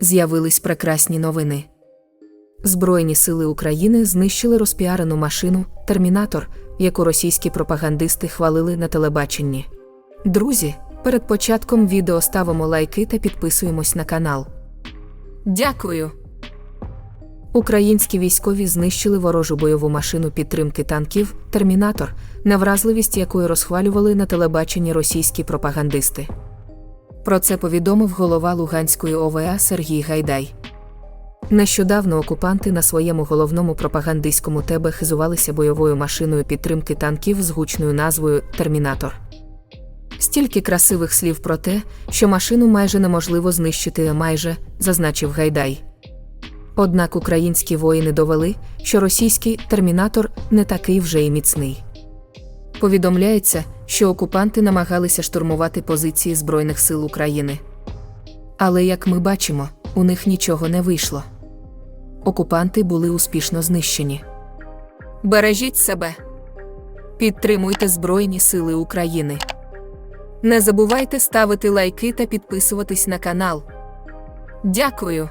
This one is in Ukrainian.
з'явились прекрасні новини. Збройні сили України знищили розпіарену машину Термінатор, яку російські пропагандисти хвалили на телебаченні. Друзі, перед початком відео ставимо лайки та підписуємось на канал. Дякую. Українські військові знищили ворожу бойову машину підтримки танків Термінатор, невразливість якої розхвалювали на телебаченні російські пропагандисти. Про це повідомив голова Луганської ОВА Сергій Гайдай. Нещодавно окупанти на своєму головному пропагандистському ТБ хизувалися бойовою машиною підтримки танків з гучною назвою Термінатор. Стільки красивих слів про те, що машину майже неможливо знищити, майже, зазначив Гайдай. Однак українські воїни довели, що російський термінатор не такий вже й міцний. Повідомляється, що окупанти намагалися штурмувати позиції Збройних сил України. Але, як ми бачимо, у них нічого не вийшло. Окупанти були успішно знищені. Бережіть себе. Підтримуйте Збройні Сили України. Не забувайте ставити лайки та підписуватись на канал. Дякую.